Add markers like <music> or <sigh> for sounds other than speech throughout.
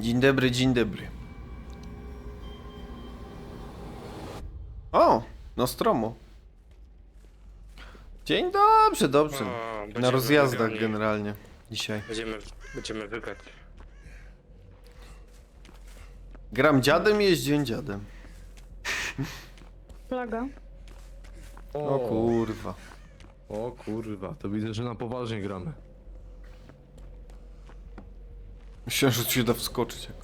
Dzień dobry, dzień dobry. O, Nostromo. Dzień dobrze, dobrze. O, Na będziemy rozjazdach wygrani. generalnie dzisiaj. Będziemy, będziemy wygrać. Gram dziadem, jeździłem dziadem. Plaga. O kurwa. O kurwa, to widzę, że na poważnie gramy. Myślałem, że tu się da wskoczyć. Jak...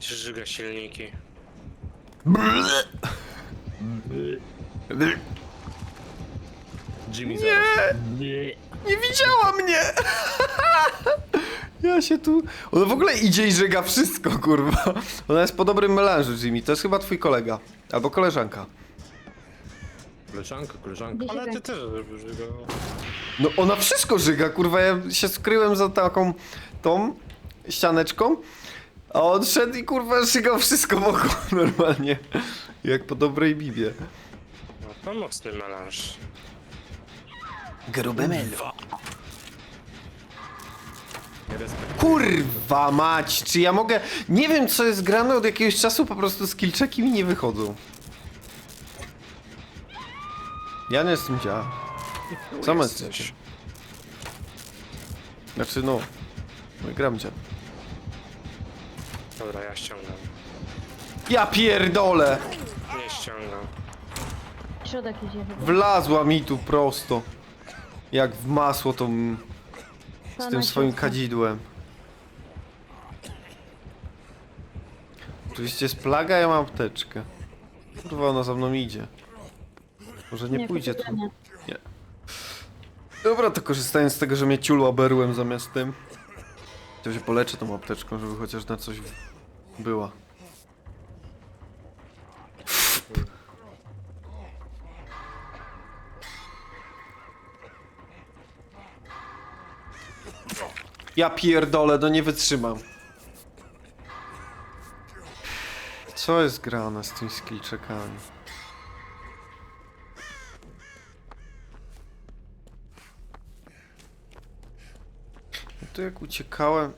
Żyga silniki. Jimmy Nie! Nie widziała mnie! Ja się tu... Ona w ogóle idzie i żega wszystko, kurwa. Ona jest po dobrym melanżu, Jimmy. To jest chyba twój kolega. Albo koleżanka. Koleżanka, koleżanka. Ale ty kręci? też żyga. No ona wszystko żyga, kurwa. Ja się skryłem za taką tą ścianeczką, a on szedł i kurwa żygał wszystko wokół <laughs> normalnie. Jak po dobrej bibie. No to mocny melanż. Grube respekt. Kurwa mać, czy ja mogę... Nie wiem co jest grane od jakiegoś czasu, po prostu skillczeki mi nie wychodzą. Ja nie jestem. Co my Jesteś. Znaczy no... no gram dzia. Dobra, ja ściągam. Ja pierdolę! Nie ściągam. Środek idzie chyba. Wlazła mi tu prosto. Jak w masło tą... z tym swoim kadzidłem. Oczywiście jest plaga, ja mam apteczkę. Kurwa, ona za mną idzie. Może nie, pójdzie tu. kupienie. Dobra, to korzystając z tego, że mnie ciulła berłem zamiast tym. To się poleczę tą apteczką, żeby chociaż na coś była. Ja pierdolę, no nie wytrzymam. Co jest grane z tymi skillczekami? To jak uciekałem,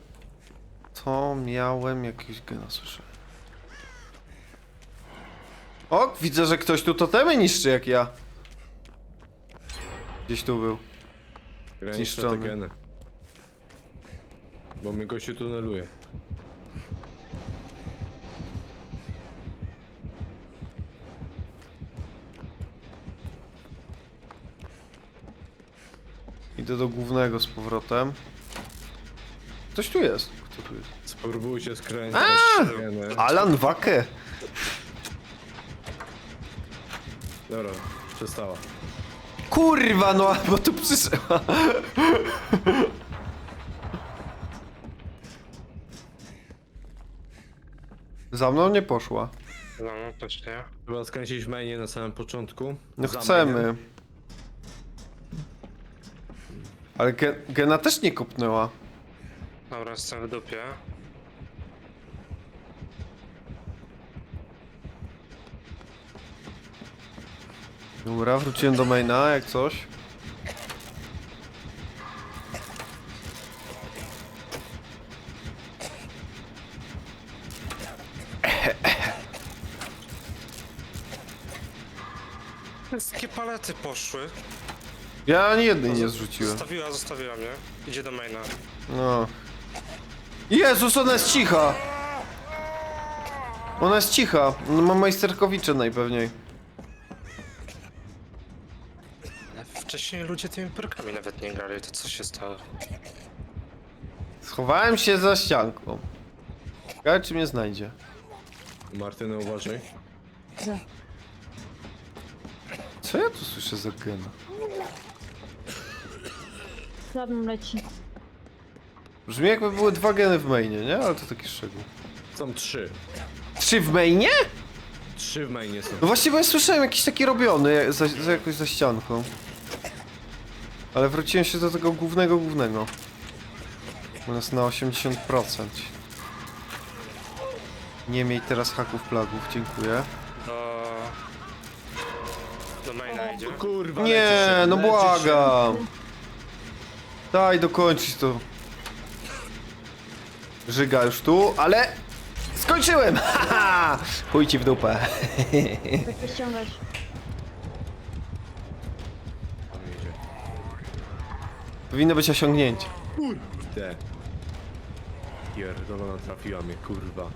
to miałem jakieś gena, słyszę. O, widzę, że ktoś tu totemy niszczy jak ja. Gdzieś tu był. Graniczne Zniszczony. te geny. Bo mnie gościu tuneluje. Idę do głównego z powrotem. Ktoś tu jest. Kto tu jest? Spróbujcie skręcić A! geny. Alan Wake. Dobra, przestała. Kurwa, no, bo tu przyszła. Za mną nie poszła. No, no też nie. Trzeba skręcić w mainie na samym początku. No Za chcemy. mainem. Ale ge Gena też nie kopnęła. Dobra, jestem w dupie. Dobra, wróciłem do maina, jak coś. Wszystkie palety poszły. Ja ani jednej nie zrzuciłem. Zostawiła, zostawiła mnie. Idzie do maina. No. Jezus, ona jest cicha! Ona jest cicha. No, ma majsterkowicze najpewniej. Ale wcześniej ludzie tymi perkami nawet nie grali, to co się stało? Schowałem się za ścianką. Ciekawe, czy mnie znajdzie. Martyna, uważaj. Co ja tu słyszę za gena? Za mną leci. Brzmi jakby były dwa geny w mainie, nie? Ale to taki szczegół. Są trzy. Trzy w mainie? Trzy w mainie są. No właśnie, bo ja słyszałem jakiś taki robiony za, za jakoś za ścianką. Ale wróciłem się do tego głównego, głównego. U nas na 80%. Nie miej teraz haków plagów, dziękuję. Do... Do maina idzie. Kurwa, Nie, lecisz no lecisz błagam. Daj dokończyć to. Żyga już tu, ale... Skończyłem! <laughs> Haha! Chuj ci w dupę. Ściągać? Idzie. Powinno być osiągnięcie. Kurde. Pierdolona trafiła mnie, kurwa.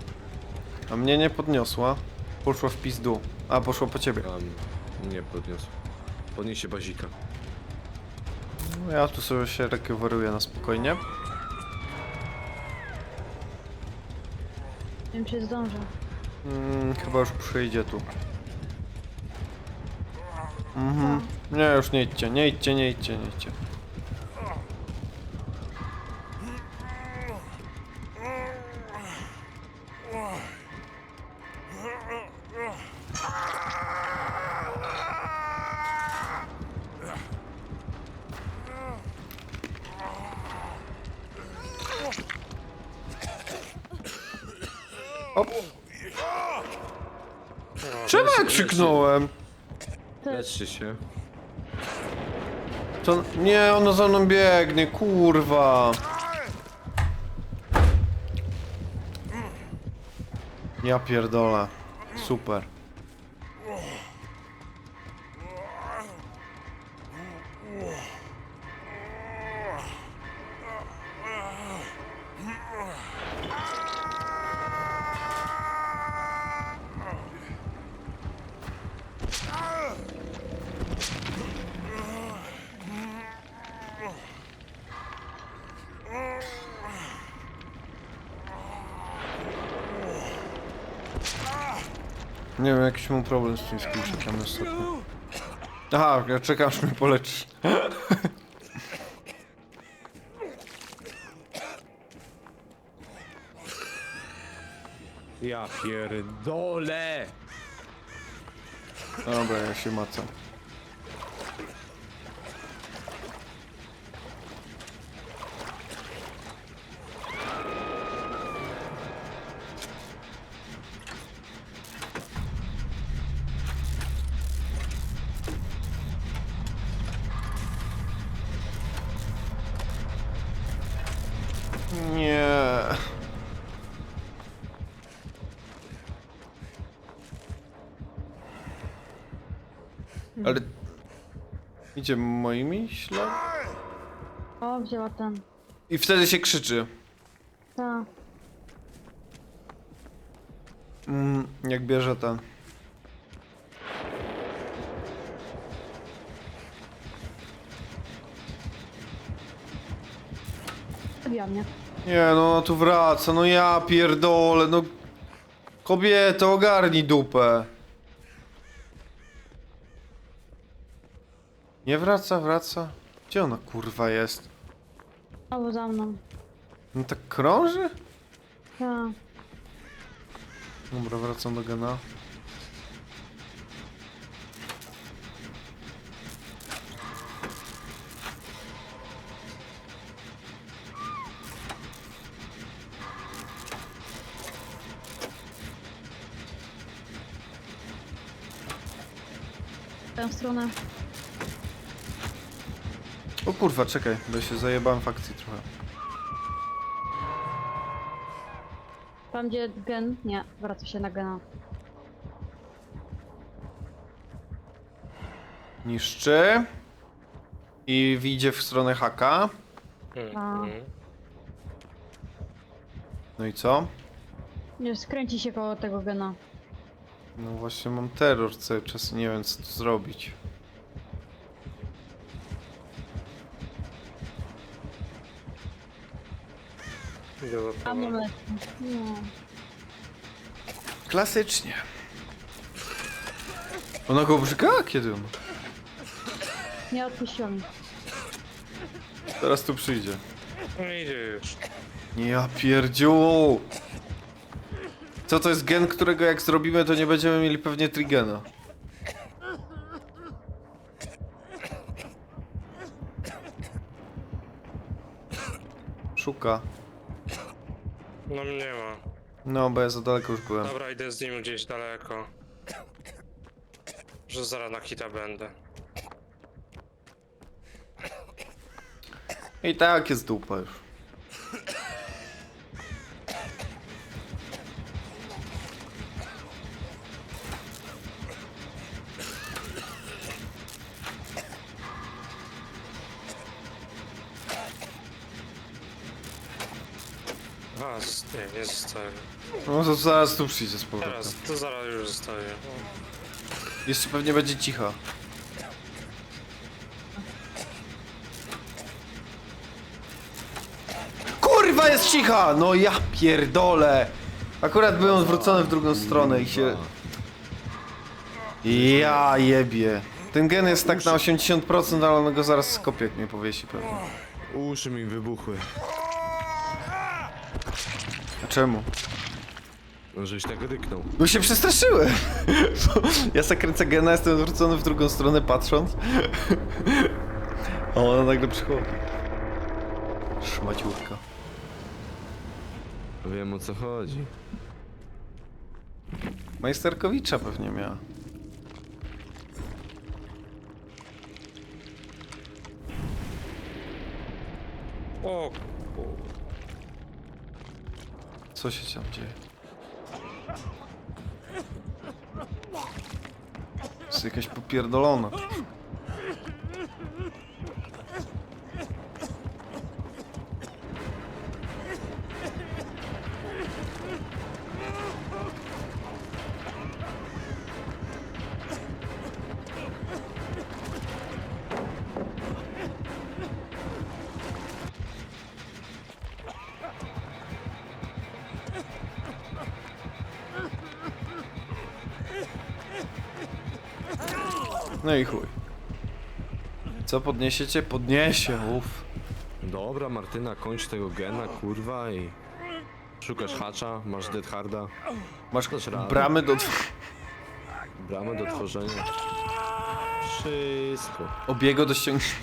A mnie nie podniosła. Poszła w pizdu. A, poszła po ciebie. Tam nie podniosł. Podniesie bazika. No ja tu sobie się recoveruję na spokojnie. Wiem czy zdążę. Mm, chyba już przyjdzie tu. Mhm. Nie, już nie idźcie, nie idźcie, nie idźcie, nie idźcie. Leczcie się. To... Nie, ono za mną biegnie, kurwa. Ja pierdolę. Super. Nie wiem, jakiś mam problem z tym skillshotem ostatnio. Aha, ja czekam aż mnie poleczysz. Ja pierdolę! Dobra, ja się macam. Idzie moimi śladami? O, wzięła ten. I wtedy się krzyczy. Ta. Mm, jak bierze ten. Zabija mnie. Nie, no ona tu wraca, no ja pierdolę, no... Kobieto, ogarnij dupę. Nie wraca, wraca. Gdzie ona kurwa jest? Albo za mną. No tak krąży? Ta. Dobra, wracam do gena. W tę stronę. O kurwa, czekaj, bo się zajebałem fakcji trochę. Tam gdzie gen. Nie, wraca się na gena. Niszczy. I wyjdzie w stronę haka. Mhm. No i co? Nie, skręci się koło tego gena. No właśnie mam terror cały czas, nie wiem co tu zrobić. No. Klasycznie. Ona go brzyka? Kiedy on? Nie odpuściła mi. Teraz tu przyjdzie. No idzie już. Ja pierdziu. Co to jest gen, którego jak zrobimy, to nie będziemy mieli pewnie trigena. Szuka. No mnie ma. No, bo ja za daleko już byłem. Dobra, idę z nim gdzieś daleko. Że zaraz na hita będę. I tak jest dupa już. A, z- nie, nie zostaje. No to zaraz tu przyjdzie z powrotem. Teraz, to zaraz już zostaje. Jeszcze pewnie będzie cicha. Kurwa jest cicha! No ja pierdolę! Akurat byłem odwrócony w drugą stronę i się... Ja jebie. Ten gen jest tak na 80%, ale on go zaraz skopie, jak mnie powiesi pewnie. Uszy mi wybuchły. A czemu? No, żeś tak ryknął. No się przestraszyłem! <laughs> Ja se kręcę gena, jestem odwrócony w drugą stronę patrząc. <laughs> A ona nagle przychodzi. Szmaciurka. Wiem o co chodzi. Majsterkowicza pewnie miała. O, Co się tam dzieje? Jest jakaś popierdolona. No i chuj. Co podniesiecie? Podniesie, uff. Dobra, Martyna, kończ tego gena, kurwa i... Szukasz hacza, masz Dead Harda, Masz Dasz radę. bramy do bramę do tworzenia. Wszystko. obiegu do ściągnięcia.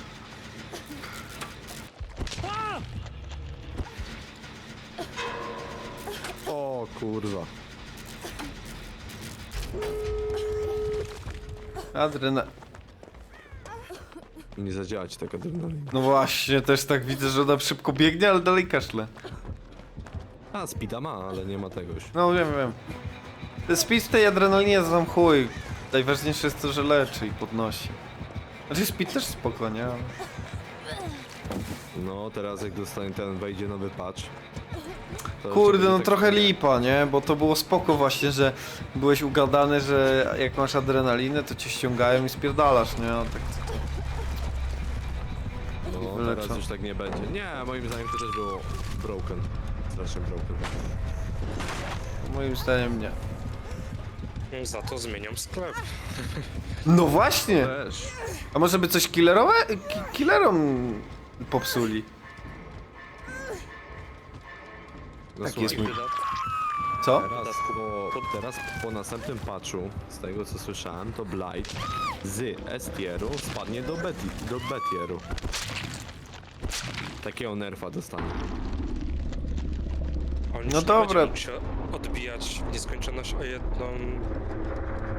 O kurwa. Adrena... Nie zadziała ci taka adrenalina. No właśnie, też tak widzę, że ona szybko biegnie, ale dalej kaszle. A, speeda ma, ale nie ma tegoś. No wiem, wiem. Ten speed w tej adrenalinie tam chuj. Najważniejsze jest to, że leczy i podnosi. Znaczy speed też spoko, nie? No, teraz jak dostanie ten, wejdzie nowy patch. To Kurde, no będzie trochę lipa, nie? Bo to było spoko właśnie, że byłeś ugadany, że jak masz adrenalinę, to cię ściągają i spierdalasz, nie? A tak... No, teraz już tak nie będzie. Nie, moim zdaniem to też było broken. Strasznie broken. Moim zdaniem nie. za to zmieniam sklep. No właśnie! Też. A może by coś killerowe? Ki killerom popsuli. Tak jest mój- Co? Teraz po, teraz po następnym patchu, z tego co słyszałem, to Blight z S tieru spadnie do B, do B tieru. Takiego nerfa dostanie. On No już nie dobra. będzie mógł się odbijać w nieskończoność o jedną...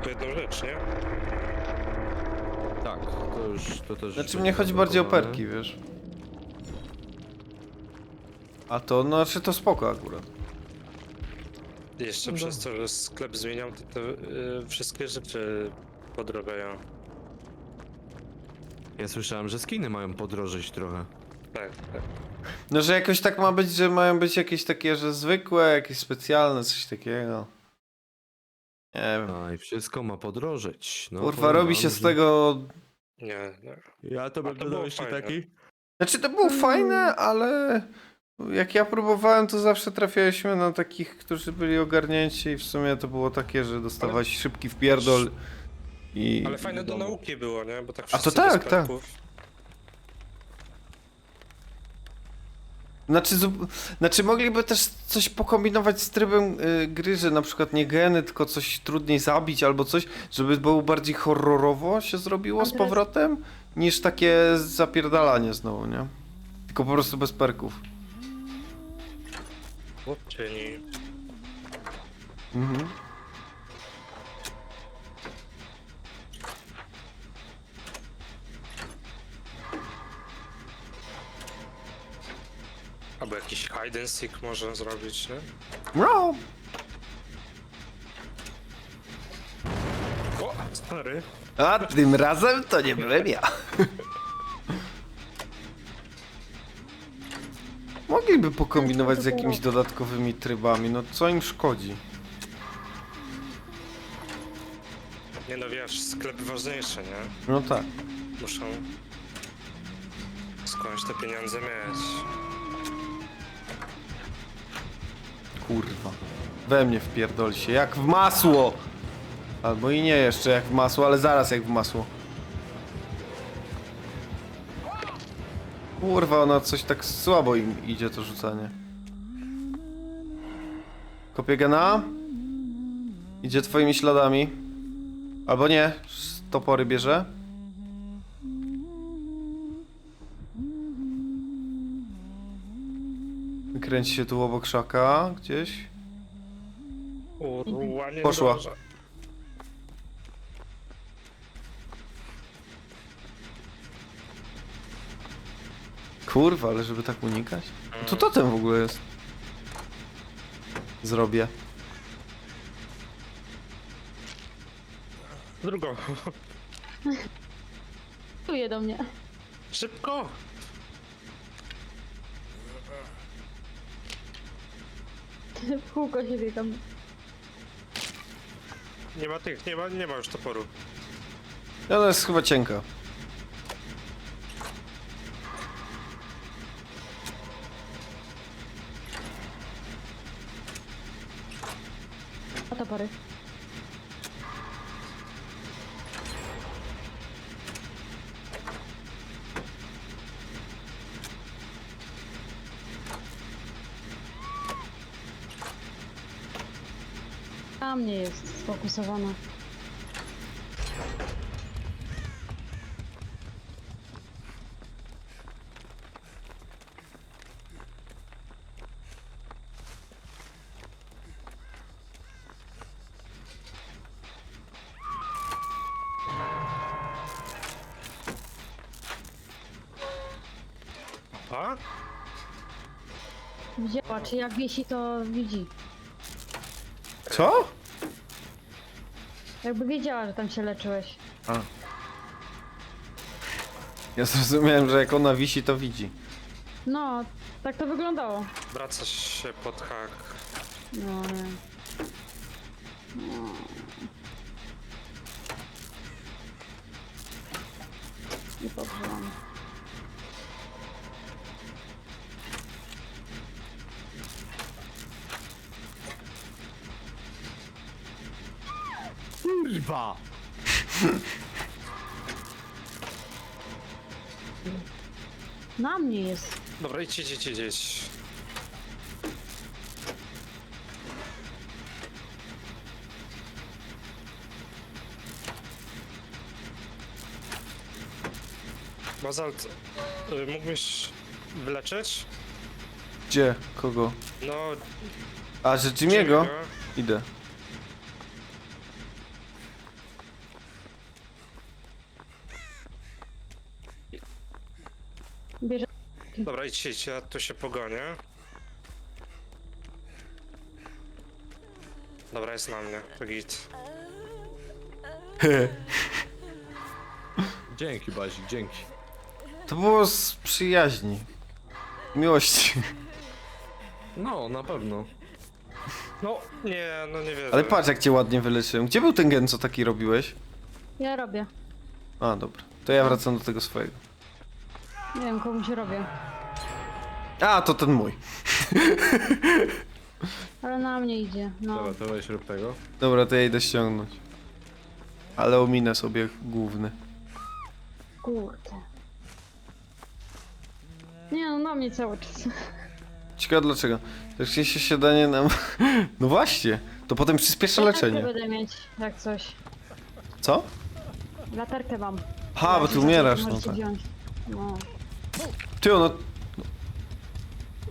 o jedną rzecz, nie? Tak, to już, to też... Znaczy będzie mnie chodzi bardziej o perki, wiesz. A to, no znaczy to spoko akurat. Jeszcze No przez to, że sklep zmieniam, to te y, wszystkie rzeczy podrobiają. Ja słyszałem, że skiny mają podrożyć trochę. Tak, tak. No, że jakoś tak ma być, że mają być jakieś takie, że zwykłe, jakieś specjalne, coś takiego. Nie wiem. A i wszystko ma podrożyć. No, Kurwa, powiem robi wam, się że- z tego... Nie, nie. Ja to to było fajne. Znaczy to było fajne, ale... Jak ja próbowałem, to zawsze trafialiśmy na takich, którzy byli ogarnięci i w sumie to było takie, że dostawałeś szybki wpierdol i... Ale fajne do nauki było, nie? Bo tak A to wszyscy tak, bez tak. Znaczy, zu- znaczy mogliby też coś pokombinować z trybem y, gry, że na przykład nie geny, tylko coś trudniej zabić albo coś, żeby było bardziej horrorowo się zrobiło z powrotem, niż takie zapierdalanie znowu, nie? Tylko po prostu bez perków. Chłopczyni. Mhm. Albo jakiś hide and seek może zrobić, nie? No, O, stary. a tym razem to nie byłem ja. <laughs> Mogliby pokombinować z jakimiś dodatkowymi trybami, no co im szkodzi? Nie no wiesz, sklepy ważniejsze, nie? No tak. Muszą skądś te pieniądze mieć. Kurwa. We mnie wpierdol się, jak w masło! Albo i nie jeszcze jak w masło, ale zaraz jak w masło. Kurwa, ona coś tak słabo im idzie to rzucanie. Kopię gena. Idzie twoimi śladami. Albo nie, z topory bierze. Kręci się tu obok szaka gdzieś. Nie Poszła. Kurwa, ale żeby tak unikać? To totem w ogóle jest. Zrobię. Drugą. Czuje do mnie. Szybko! W kółko się biegam. Nie ma tych, nie ma, nie ma już toporu. Ona jest chyba cienka. A topory. Na mnie jest sfokusowana. A? Widziała, czy jak wiesi, to widzi. Co? Jakby wiedziała, że tam się leczyłeś. A. Ja zrozumiałem, że jak ona wisi, to widzi. No, tak to wyglądało. Wraca się pod hak. No, nie. No. I pogrzełam. Kurwa! Na mnie jest. Dobra, idź, idź, idź, idź. Bazalt, y, mógłbyś wyleczyć? Gdzie? Kogo? No, A, że Jimmy'ego? Jimmy'ego. Idę. Bierze. Dobra, idź, idź, ja tu się pogonię. Dobra, jest na mnie, to git. <laughs> Dzięki, Bazik, dzięki. To było z przyjaźni. Miłości. No, na pewno. No, nie, no nie wiem. Ale patrz jak cię ładnie wyleczyłem. Gdzie był ten gen, co taki robiłeś? Ja robię. A, dobra. To ja wracam do tego swojego. Nie wiem, komu się robię. A, to ten mój. <laughs> Ale na mnie idzie. No. Dobra, to weź rób tego. Dobra, to ja idę ściągnąć. Ale ominę sobie główny. Kurde. Nie no, na mnie cały czas. Ciekawe dlaczego. Jak się siadanie nam... <laughs> No właśnie. To potem przyspiesza leczenie. Latarkę będę mieć, jak coś. Co? Latarkę mam. Ha, bo ty umierasz, no Możecie tak. wziąć. No. Ty, ona...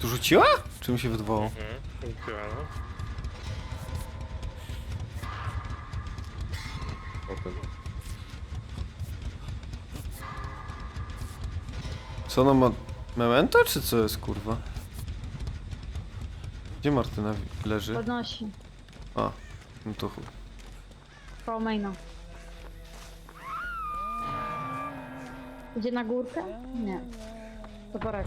Tu rzuciła? Czy mi się wydawało? Mhm, dziękuję, no. Potem. Co ona ma... Memento, czy co jest, kurwa? Gdzie Martyna leży? Podnosi. A, no to chuj. Koło maina. Idzie na górkę? Nie. Toporek.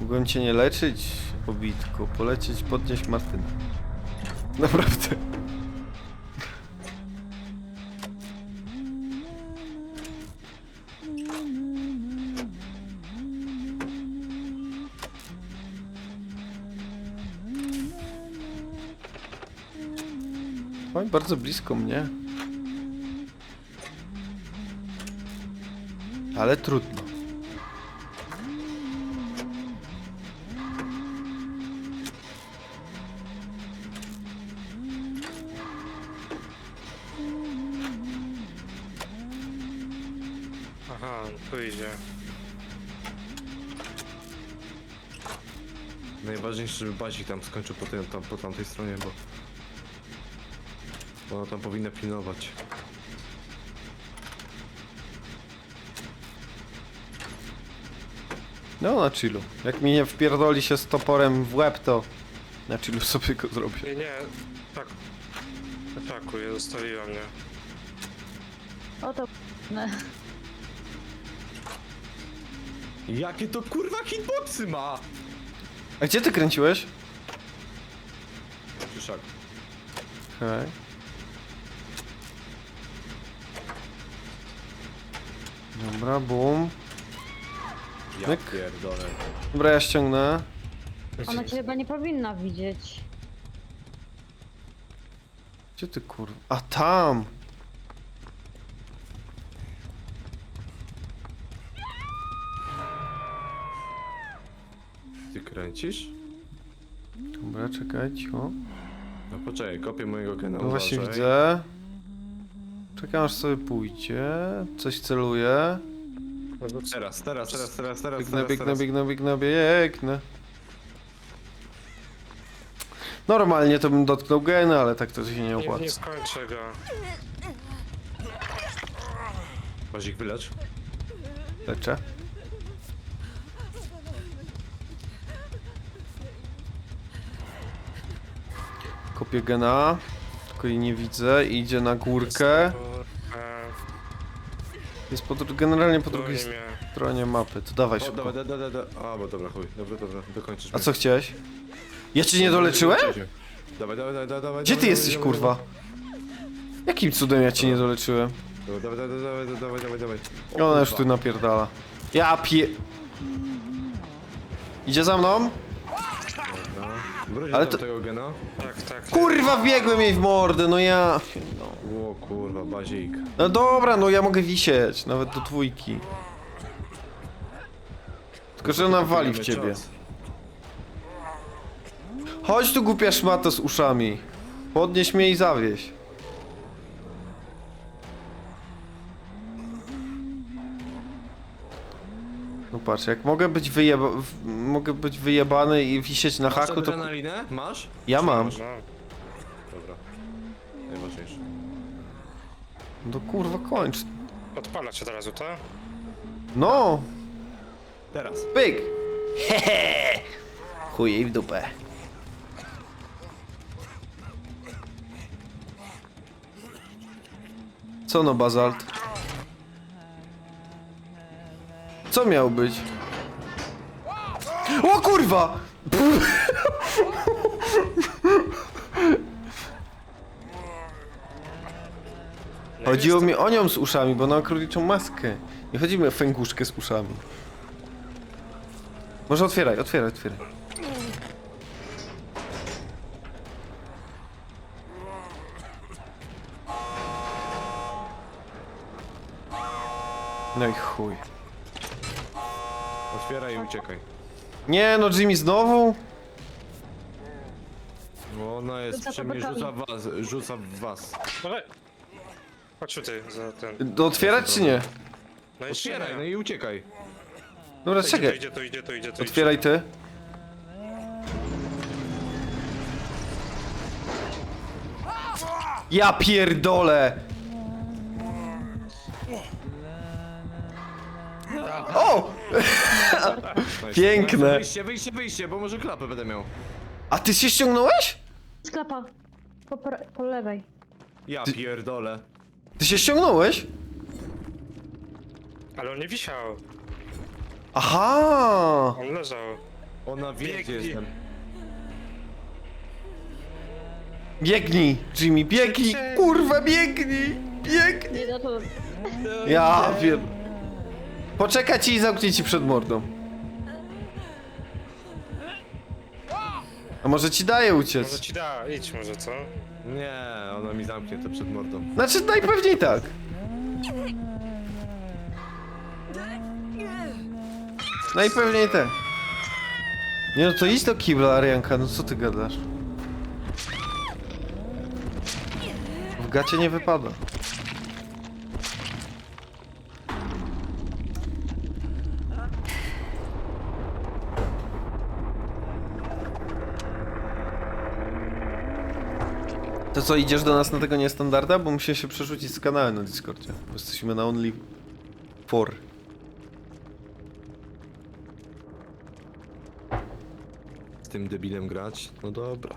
Mogłem cię nie leczyć, obitku. Polecieć, podnieść Martynę. Naprawdę. Oj, bardzo blisko mnie. Ale trudno. Aha, tu idzie. Najważniejsze, żeby Bazik tam skończył po, tym, tam, po tamtej stronie, bo... Bo ona tam powinna pilnować. No na chillu. Jak mi nie wpierdoli się z toporem w łeb, to na chillu sobie go zrobię. Nie, nie, tak. Atakuje, zostawiła mnie. Oto. Jakie to kurwa hitboxy ma! A gdzie ty kręciłeś? Krzyszak. Okej. Dobra, boom. Ja Myk. pierdolę. Dobra, ja ściągnę. Ona cię chyba nie powinna widzieć. Gdzie ty kurwa? A tam! Ty kręcisz? Dobra, czekaj, cicho. No poczekaj, kopię mojego gena. No właśnie uważaj. widzę. Czekam aż sobie pójdzie. Coś Teraz, teraz, teraz, teraz, teraz, Biegnę, teraz, biegnę, teraz. biegnę, biegnę, biegnę. Normalnie to bym dotknął geny, ale tak to się nie Nie, opłaca. nie skończę go. Bazik wylecz. Leczę. Kopię gena. Tylko jej nie widzę. Idzie na górkę. E, Jest po, dru- generalnie po drugiej stronie mapy. To dawaj O, szybko. dawaj, dawaj, dawaj, dawaj. A, bo dobra, chuj. Dobra, dobra, dokończysz A mnie. co chciałeś? Ja cię nie doleczyłem? Dawaj, dawaj, dawaj, dawaj. Gdzie dawaj, ty jesteś, dawaj, kurwa? Jakim cudem ja cię nie doleczyłem? Dawaj, dawaj, dawaj, dawaj, dawaj, dawaj, dawaj. Ona już tu napierdala. Ja pie... Idzie za mną? Wróć Ale to- tego gena. Tak, tak. Kurwa, wbiegłem jej w mordę, no ja... No. O kurwa, bazik. no dobra, no ja mogę wisieć, nawet do dwójki. Tylko, że ona wali w Mamy ciebie. czas. Chodź tu głupia szmato z uszami. Podnieś mnie i zawieź. No patrz, jak mogę być wyjeba... mogę być wyjebany i wisieć na Masz haku, to... adrenalinę? Masz? Ja mam. Można. Dobra. Najważniejsze. No kurwa, kończ. Odpalać od razu, tak? No! Teraz. Pyk! Hehe! Chuj jej w dupę. Co no, bazalt? Co miał być? O kurwa! Chodziło mi o nią z uszami, bo ona ma króliczą maskę. Nie chodzi mi o fęguszkę z uszami. Może otwieraj, otwieraj, otwieraj. No i chuj. Otwieraj i uciekaj. Nie no, Jimmy znowu? Bo ona jest Rzuca przy mnie, rzuca w was, rzuca w was. Ale... Chodź tutaj za ten. Do otwierać czy nie? No Otwieraj, nie. no i uciekaj. Dobra, To idzie, to czekaj. idzie, to idzie, to idzie, to Otwieraj ty. Ja pierdolę! O! <laughs> Piękne. Wyjście, wyjście, wyjście, bo może klapę będę miał. A ty się ściągnąłeś? Sklepa. Po, pra- po lewej. Ja pierdolę. Ty się ściągnąłeś? Ale on nie wisiał. Aha! On leżał. Ona wie, gdzie Biegnij. jestem. Biegnij, Jimmy, biegnij! Kurwa, biegnij! Biegnij! Nie, no to... Ja wiem. Poczeka ci i zamknie ci przed mordą. A może ci daje Może uciec? ci da, idź może, co? Nie, ona mi zamknie to przed mordą. Znaczy najpewniej tak. Najpewniej tak. Nie no to idź do kibla, Arianka, no co ty gadasz? W gacie nie wypada. To co, idziesz do nas na tego niestandarda? Bo muszę się przerzucić z kanału na Discordzie. Bo jesteśmy na Only 4. Z tym debilem grać? No dobra.